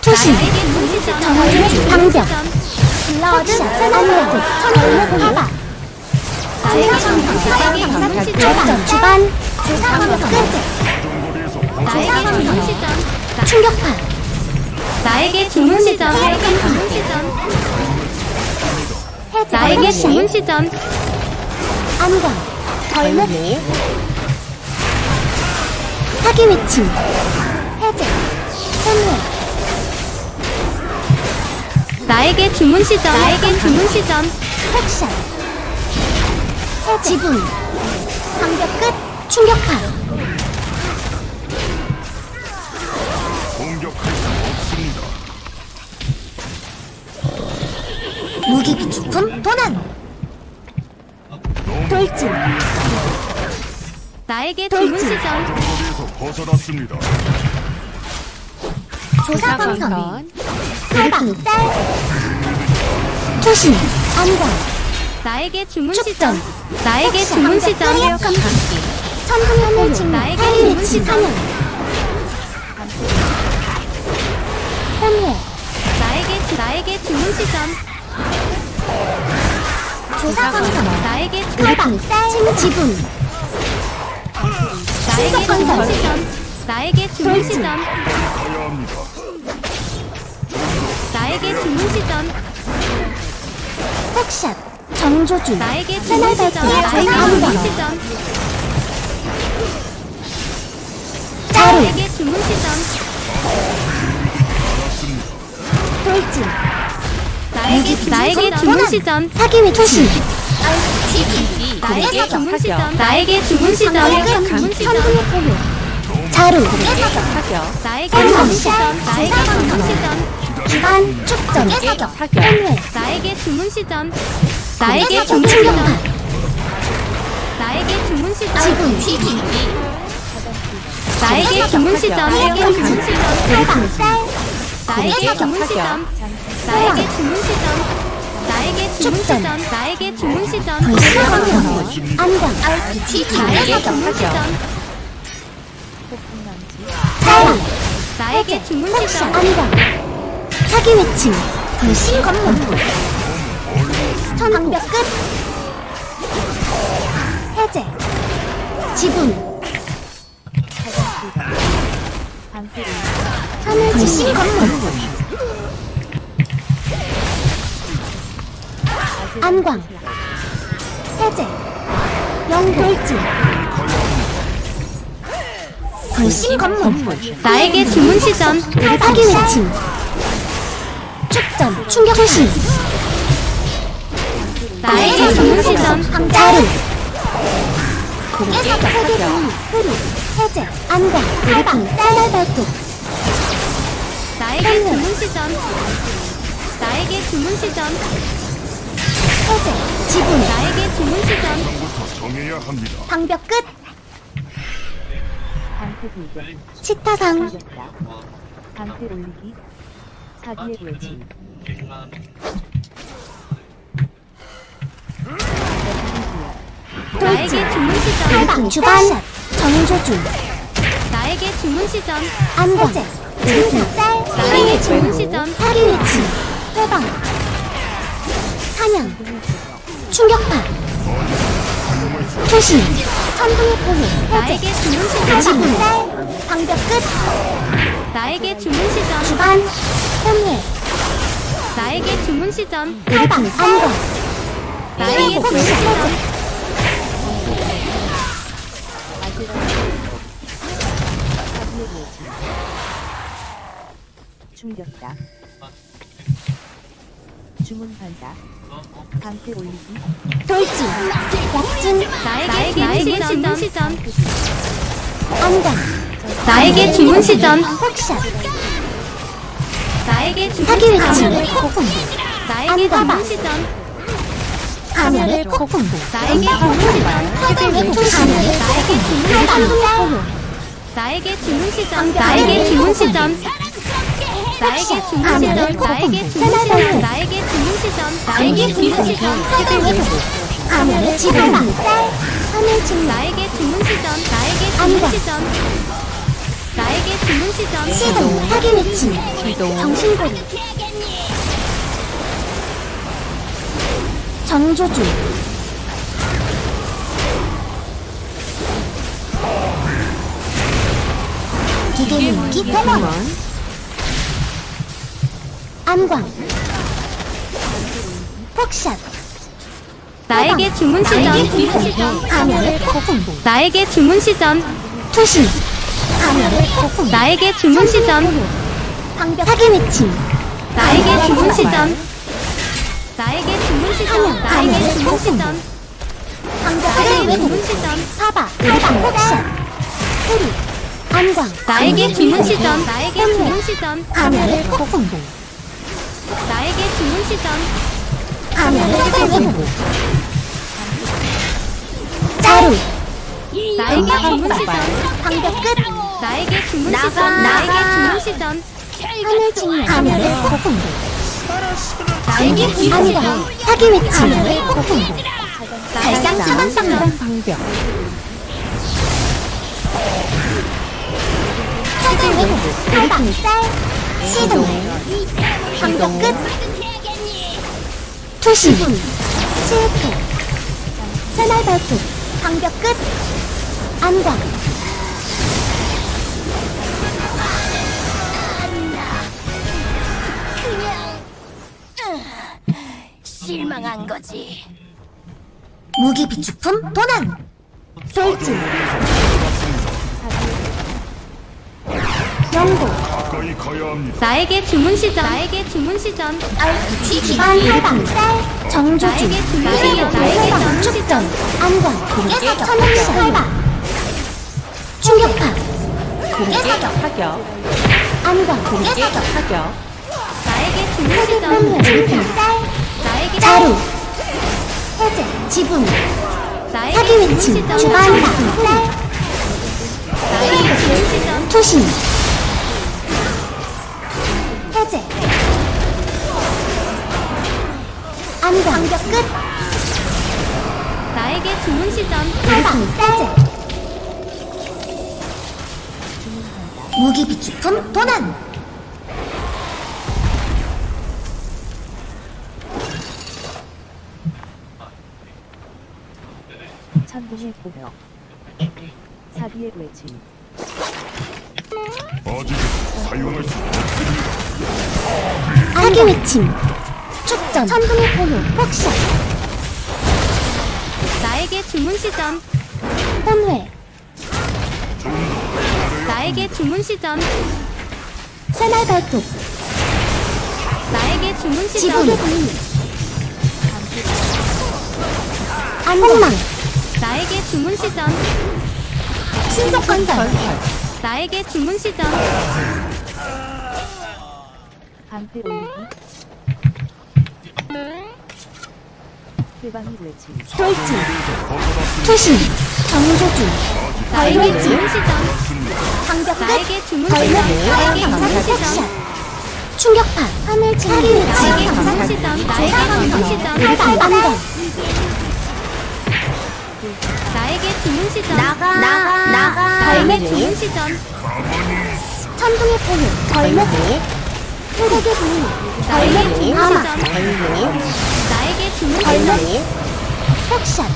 투신 정해진 방벽 블러드 안녕 천골목 하바 적전 주반 방벽 끝 충격파. 나에게 주문 시점. 나에게 주문 시점. 해제 나에게 주문시점. 안광 벌목 사기 미침 해제. 혼회 나에게 주문 시점. 나에게 주문 시점. 핵샷 해제. 지분 방벽 끝. 충격파. 공격할 수 없습니다. 무기 기축품 도난. 돌진. 나에게 돌진. 주문 시점. 중거리에서 벗어났습니다. 칼방. 짤 투신 안광 나에게 축전. 주문 시점. 나에게 혹시 주문시점 방벽 뚫려? 천둥의 포효 나에게 위치 주문시점. 사냥 나에게 주- 나에게 주문 시점. 조사광선. 나에게 주- 칼방 짤 지분 신속 건설. 주문시점 나에게 주문 시점. 가야 합니다. 나에게 주문 시점. 폭샷 정조주 나에게 채널 주문시점. 발표 나에게 안광 주문시점. 자루. 나에게 주문 시점. 돌진. 나에게 나에게 주문 시점. 사기 위치 나에게 사격. 주문 시점 나에게 주문 시점 나에게 주문 시점 천둥의 포효 자루 나에게. 주문 시점 나에게 주문 시점 기반 축전 혼회 나에게 주문 시점 나에게 충격파 주문 시점 나에게 주문 시점 지분 나에게 주문 시점 나에게 주문 시점 칼방 짤 나에게 주문 시점 나에게 주문 시점 나에게 주문 시점 나에게 주문 시점. 조사광선 안광 나에게 주문 시점. 칼방 나에게 폭샷 주문 시점. 안광 사기 외침 불신 검문. 천방벽 끝. 해제. 지분. 하늘 불신 검문 안광 해제 영돌진. 불신 검문 나에게 주문시점 사기 외침 축전 충격 소신. 나에게 주문시점 자루. 세계관 흐리 해제 안광 칼방 짤날 발톱. 나에게 주문시점 나에게 주문시점 해제 지분 나에게 주문 시점. 정해야 합니다. 방벽 끝. 치타상. 방패 올리기 사기의 불치 나에게 돌진 주문 시점. 칼방 주반 정조준. 나에게 주문 시점. 안광 해제 짤 나에게 주문 시점. 사기 위치. 해방 사냥 충격파 초신 천둥의 포효 나에게 주문 시점 지분 짤 방벽 끝. 나에게 주문 시점. 주반 혼회 나에게 주문 시점. 칼방 안광 나에게 폭샷 주문 시점. 해제 충격다 주문 반사 방패 올리기 돌진 약진 나에게 주문시점 안광 나에게 주문시점 폭샷 나에게 사기 위치 주문시점 폭풍 나에게 안가봐. 주문시점 하늘의 폭풍 나에게 주문시점 하늘의 초신 나에게 주문시점 나에게 주문시점 나에게 주문시점 나에게 주문시점 나에게 주문시점 나에게 주문 시 점 나에게 주문시점 하늘의 지붕 하늘 중 나에게 주문 시점 나에게 주문 안다. 시점 나에게 주문 시점 시동 확인 위치 정신고리 정조주. 기계는 기포먼 안광 폭샷 나에게 주문 하늘의 폭풍 나에게 주문 시점. 투신 폭풍 나에게 주문 방벽 확인 위치 나에게 주문 시점. 나에게 주문 하늘, 나에게 주문 방벽 나에게 확인 주문 시점. 사바. 폭샷 소리. 안광. 나에게 주문 시점. 나에게 주문 시점. 하늘의 폭풍 나에게 주문 폭풍 자루 나에게 주문 시점 방벽 끝 나에게 주문 나가. 나에게 주문 시점 하늘 중 하늘의 폭풍 나에게 주문 시점 사기 위치 하늘의 폭풍 발상 차단 방벽 방벽. 탈방 쌀 시동 방벽 끝 투신 실패 새날 발톱 방벽 끝 안광 실망한 거지. 무기 비축품 도난. 돌진. 연고 가까이 가야 합니다. 나에게 주문 시점. 나에게 주문 시점. 알티 기반 해방 쌀 정조주 나에게 주문 시점 나에게 주문 시점 안광 고개사격 천연시 해방 충격파 고개사격 타격. 안광 고개사격 타격. 나에게 주문 시점. 흑문물 질풍 쌀 나에게 자루 해제 지붕. 사기 위치 주반다 쌀 나에게 주문 시점. 투신 해제. 안광 방벽 끝. 나에게 주문 시점 해방 해제 무기 비축품 도난. 천둥의 보벽. 사비의 외침. 아직 사용할 수 사기 외침 축전. 천둥의 포효. 폭샷 나에게 주문 시점. 혼회 나에게 주문 시점. 새날 발톱. 나에게 주문 시점. 지붕의 분리 안광 나에게 주문 시점. 신속 건설. 나에게 주문 시점 방패 올리기. 해방의 외침. 돌진 투신. 정조주. 나에게 걸레질. 주문 시점. 방벽 끝 나에게 주문 걸레 시점 나에게 주문 감상 시점. 폭샷 충격파. 하늘 위치 나에게 주문 시점. 나에게 주문 시점. 해방 안광 나에게 주문 시점. 나가, 나가. 나에게 걸레. 주문 시점. 천둥의 포효. 걸레 세계 분리 나에게 주문 시점 나에게 주문 시점 폭샷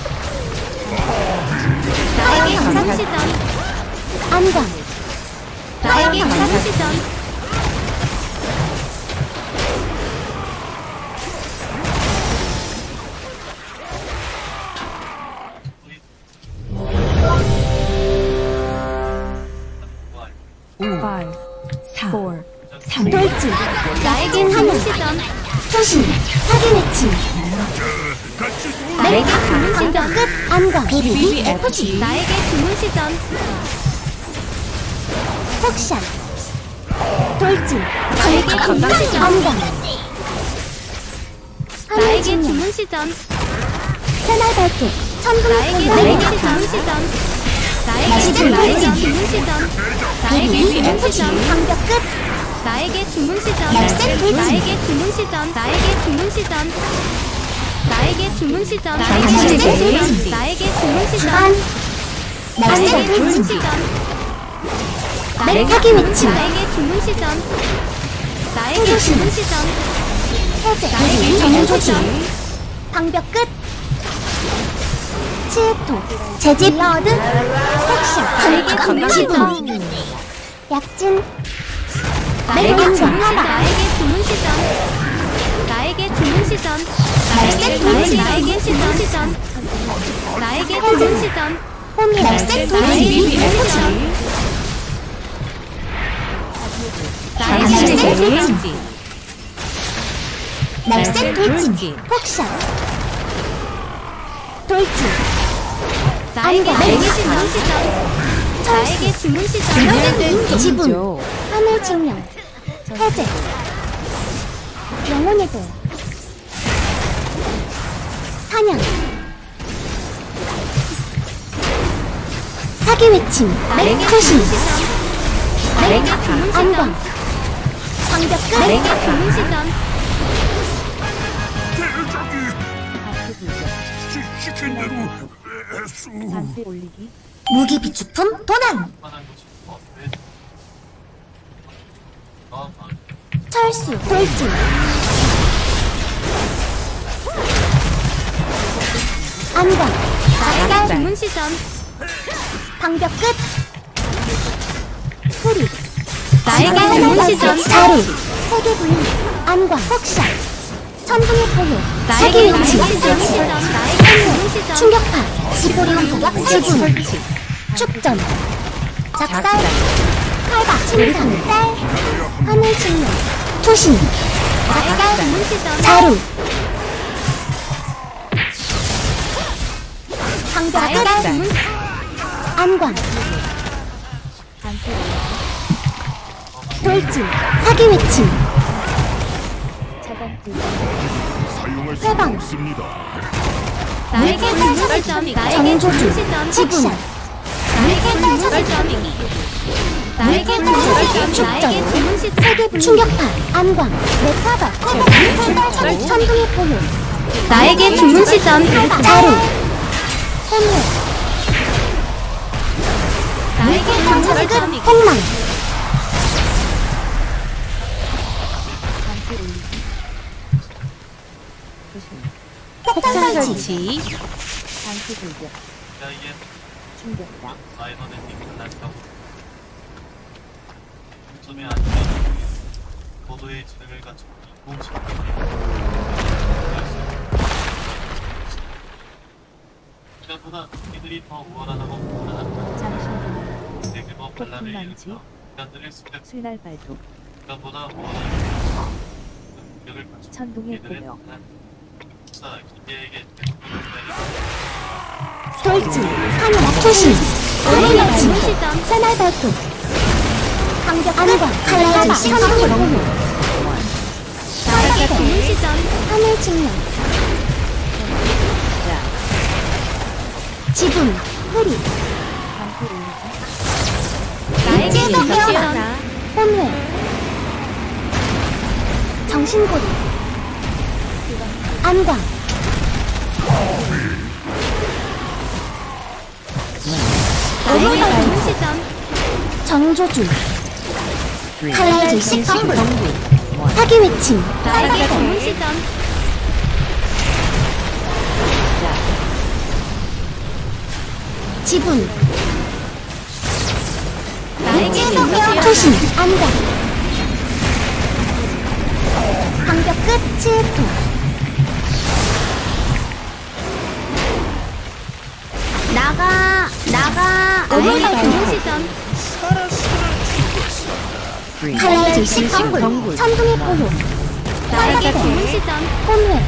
나에게 주문 시점 안광 나에게 주문 시점 Five, 나에게 시점 투신 사기 외치 나에게 주문 시점. 끝 안광 비비비 FG 나에게 주문 시점. 폭샷 돌진. 나에게 주문 시점. 안광 나에게 주문 시점. 새날 발톱 천둥의 나에게 포효 나에게 주문 시점. 나에게. 주문 시점. 나에게 주문 시점. 방벽 끝 나에게 주문 시점. 나에게 주문 시점 나에게 주문 시점 나에게 주문 시점. 나에게 주문 시점. 나에게 주문 시점. 반 나에게 주문 시점. 맹타기 외침 나에게 주문 시점. 나에게 조심. 주문 시점. 해제 나에게 주문 시점. 방벽 끝 치읓통 재집 러드 나에게 주문 시점. 약진 나에게 멜콘 주문 시점. 하나. 나에게 주문 시점. 나에게 주문 시점. 나에게 날쌘 주문 시점. 나에게 주문 날쌘 나에게 주문 시점. 나에게 날쌘 주문 돌진. 시점. 날쌘 돌진 폭샷 돌진 나에게 주문 시점. 나에게 주문 시점. 지분 하늘 증명 해제 영혼의 돌 사냥 사기 외침 시점. 안광 시점. 돌격. 시- 시킨 대로 애수. 무기 비축품 도난 철수. 돌진 안광 작살 주문 시점. 방벽 끝. 소리. 나에게 주문 시점. 자루 세계 분리. 안광. 폭샷 천둥의 포효 세계 나에게 위치 주문 시점. 나에게 주문 시점. 충격파. 지포리온 도약 지분 축전. 작살 칼박 침상 딸 하늘 측면 투신 시점. 자루 주문 안광. 돌진 사기 외침. 없습니다. 나에게 주문 정조주. 지분 나에게 시점. 축전. 나에게 주문 시점. 세계 분리 충격파 안광 메타바 천둥의 포효 나에게 주문 시점. 자루 혼외 나에게 주문 끝 시점. 폭망. 폭탄 설치 반대 돌격. 충격파. 점에 앉으면 고도의 지능을 갖춘 인공지능 인간보다 이들이 더 우월하다고 판단한다. 대규모 반란을. 일으켜 인간들의 수백 술날 발톱. 인간보다 우월한 능력을 갖춘 천둥의. 난사 기계에게 돌진 사냥 투신 나에게 오리멸치 주문 시점. 새날 발톱 안광 칼날 천둥의 포효 나에게 주문 시점. 하늘 측면 지분 흐리. 깨어나. 시점. 혼외 정신고리. 안광. 시점. 정조준 칼날 질식 덤불 사기 외침 나에게 주문 시점. 지분. 시점. 투신. 안광 방벽 끝 치읓통 나가 나가. 나에게 주문 시점. 칼날 질식 덤불 천둥의 포효 나에게 주문 시점. 혼외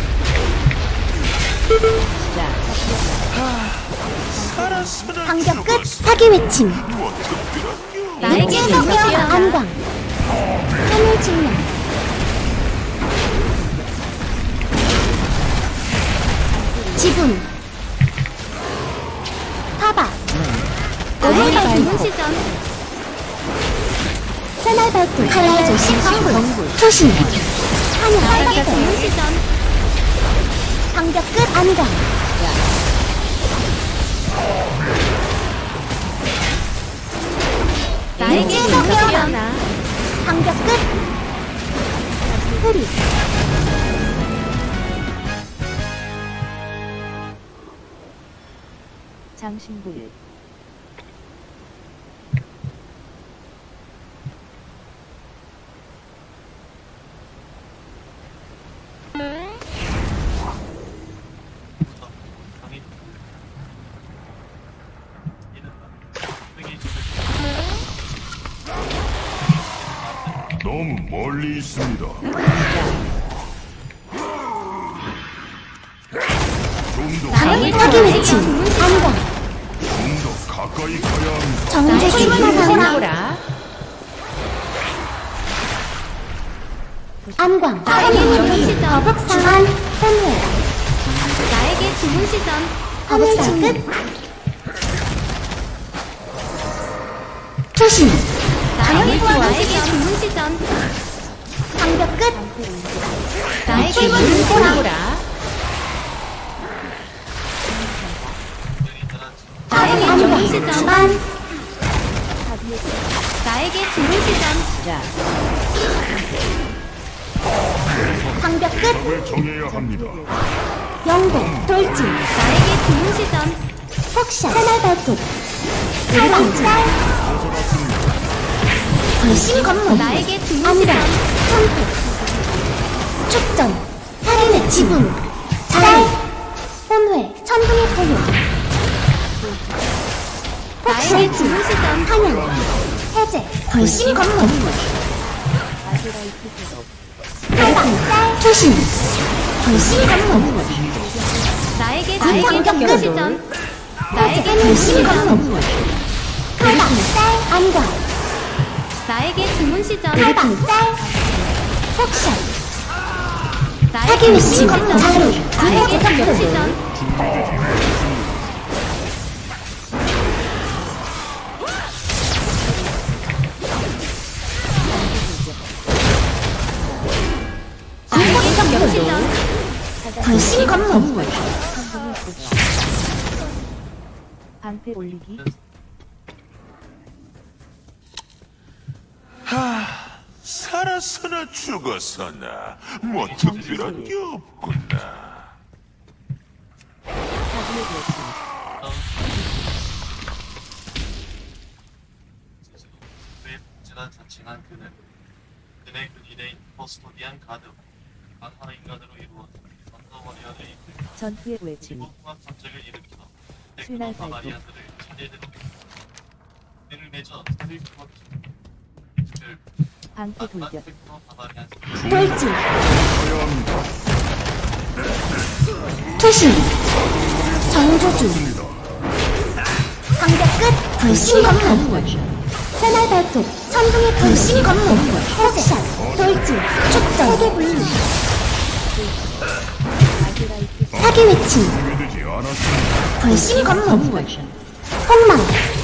방벽 끝. 사기 외침. 깨어나 시점. 안광. 하늘 측면 지분 타박 나에게 주문 시점. 새날 발톱 칼날 질식 덤불 투신 주문 시점. 방벽 끝 안경 나에게 일제 주문시전 방벽 끝. 흐리. 장신구 멀리 있습니다. 좀 더, 나에게 사기 외침 합니다. 정제기 사상 안광. 나에게 주문시전 거북상한 나에게 주문시전 거북상 끝 투신 나에게 주문시전 방벽 끝. 나에게 출근 주문시전 눈보라. 나에게 주반 나에게 자. 방벽 끝. 정해야 합니다. 영동 돌진. 나에게 주문시전 폭샷 새날 발톱 칼방짤 불신 검문 나에게 주문시전 선택 축전. 살인의 지분 잘 혼회. 천둥의 포효 나에게 폭신 주문시전 사냥. 해제. 불신 검문 칼방짤 투신 불신 검문 나에게 나에게 끝. 주문시전 나에게 불신 검문 칼방짤 안경 나에게 주문시전 칼방짤 나에게 사기 위치 자루 나에게 방벽 주문시전 나에게 주문시전 불신 검문 방패 올리기 살아서나 죽어서나 뭐 특별한 게 없구나. 그의 자칭한 그는 그의 근위대인 포스토디안 가드 만하나 인간으로 이루어진 이끌고 전투의 외침. 통합 전쟁을 일으켜 순환 데크노 바리안들을 차례대로 그를 맺어 키웠죠 그를 방패 돌격. 돌진. 투신 정조주 방벽 끝. 불신 검문. 새날 발톱 천둥의 불신 검문. 폭샷 돌진. 축전. 세계 분리 사기 외침. 않았습니다. 불신 검문. 폭망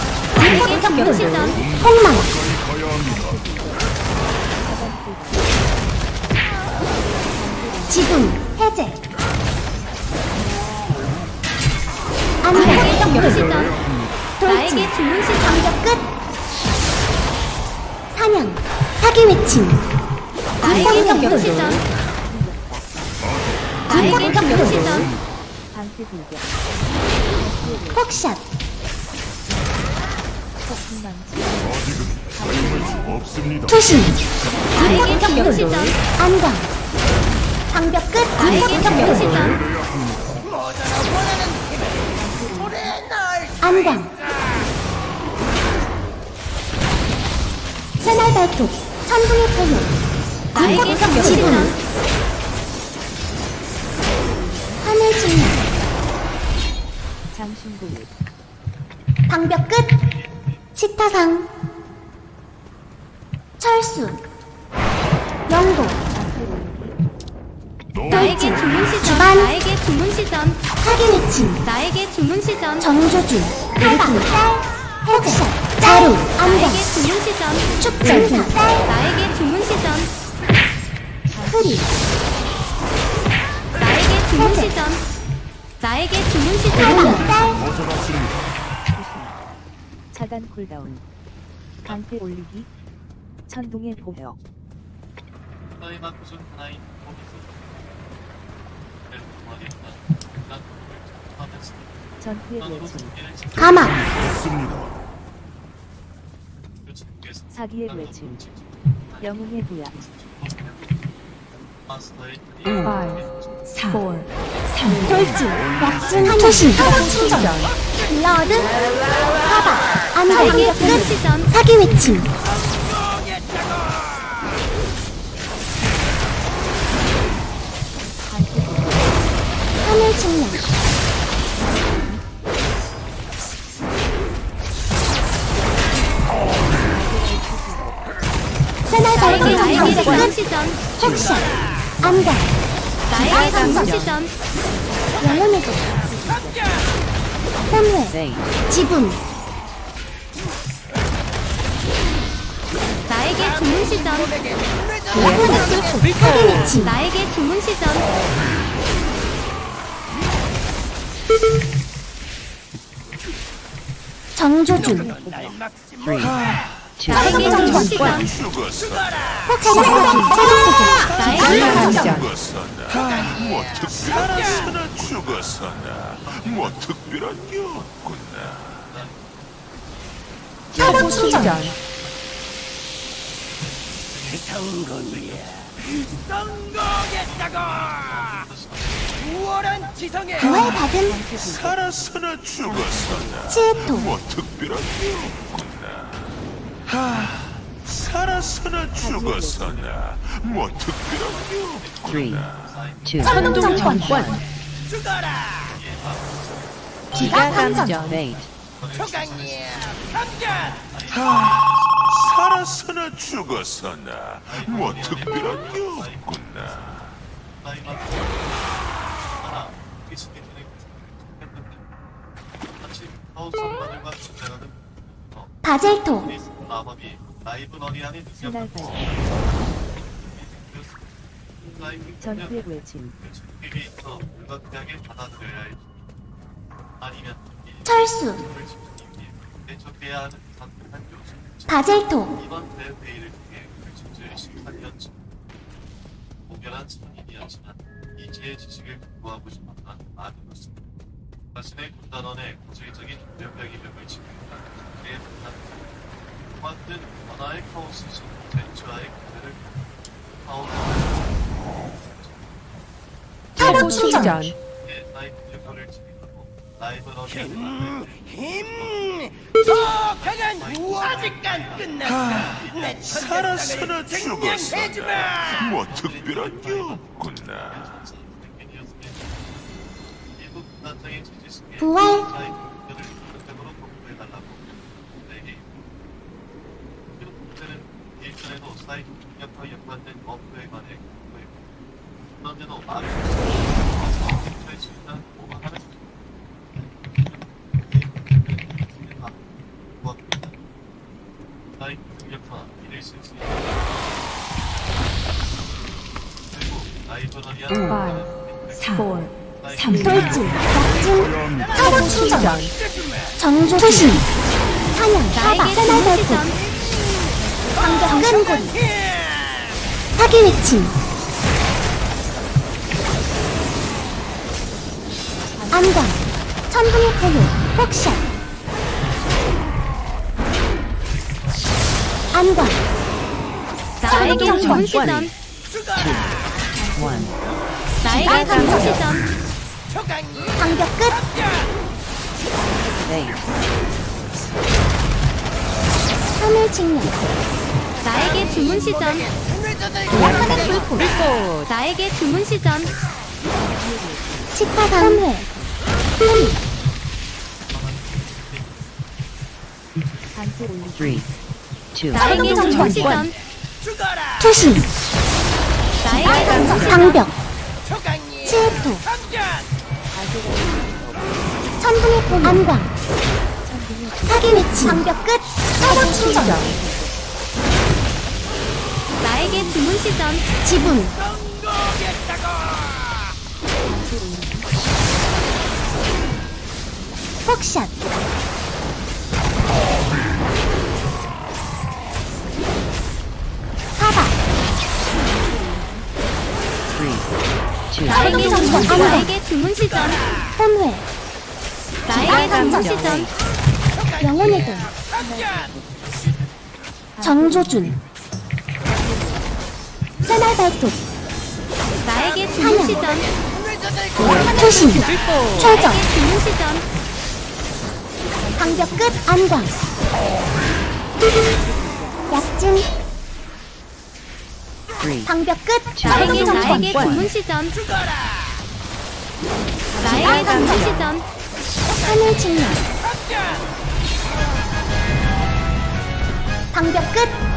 폭망. 지분 해제 나에게 돌진 나에게 주문시전 방벽 끝 사냥 사기 외침 나에게 안경 주문시전 나에게 주문시전 방패 돌격 폭샷 투신. 나에게 주문시전 안경 방벽 끝. 나에게. 안광 새날 발톱 천둥의 포효 나에게 지분 주문 하늘 장신구육 방벽 끝 치타상 철수 영도. 나에게 주문 시전 주반. 나에게 주문 시전 사기 외침 나에게 주문 시전 정조주 하강 해제 자루 안경 나에게 주문 시전 축전 나에게 주문 시전 흐리. 나에게 주문. 시전 나에게 주문 시전 해방 차단 쿨다운. 강패 올리기. 천둥의 보역 너의 막구준 하나인 전투의 외침 가마! 사기의 외침. 영웅의 부양 4, 3, 돌진, 약진, 사무실, 충전, 러드, 사바, 안달기 끝, 사기 외침. 하늘 측면 세나 잘기 경찰 끝, 핵샷. 나에게 주문 시전 영혼의 도 혼회 지분 나에게 주문 시전 사기 외침 나에게 주문 시전 정조준 나에게 체력부족 나에게 죽었어나. 뭐 특별한. 뭐 특별한 게 없구나. 사각 충전 부활 받음 살았으나 죽었어나. 치에토 뭐 특별한 게 없구나. 하, 살았으나 죽었어나. 뭐 특별한 게 없구나. 천둥 정권. 기가 감전 살았으나 죽었으나 뭐 특별한 게 없구나. 바젤토 마법이 라이브 너리 안에 새날 능력을 발톱 라이브 전투의 외침 일이 있어. 불가피하게 받아들여야 할지 아니면 이 철수. 집중하기에 대처해야 하는 선택한 요소 바젤토. 이번 대회의를 통해 실제 18년쯤 무결한 성인이었지만 이제의 지식을 공부하고 싶었던 것은 자신의 군단원의 고질적인 명백이 벽을 지키다 그의 분단 만든 원화의 카오스시 젠츠와의 구매를 카오스 사각 충전 나의 뷰를 지키고 라이브러리를 살았으나 죽었으나 뭐 특별한 게 없구나. 부활. 사이트 능력과 연관된 업무에 관해 공부했고 그런데도 많은 할수 있다는 오만하는 사이트 능력과 이를 쓸수 있다 그리고 라이브러리한 4 돌진 약진 사각 충전 정조 투신 사냥 새날 주문 발톱 끈고리. 사기 외침 안경 천둥의 포효 폭샷. 안경 나에게 정권. 시전 나에게 주문 시전 방벽 끝. 하늘 직면 나에게 주문 시점. 약간의 불꽃 나에게 주문 식화단 혼회 흐리 반지 올리. 나에게 주문. 시점. 투신 나에게 주문 시점. 방벽. 치에토 천둥의 봄 안광. 사기 위치. 방벽 끝. 사격 충전 나에게 주문 시점. 지분. 폭샷. 사박. 나에게 정권. 주문 시점 안돼. 나에게 주문 시점. 혼회. 나에게 주문. 시점. 영혼의 돈. 정조준 새날 발톱. 나에게. 시점 투신. 최정 나에게 시점 방벽 끝 안광. 약진. 방벽 끝 나에게 정권 나에게 주문 시점 나에게 주문 시점 하늘 직면. 방벽 끝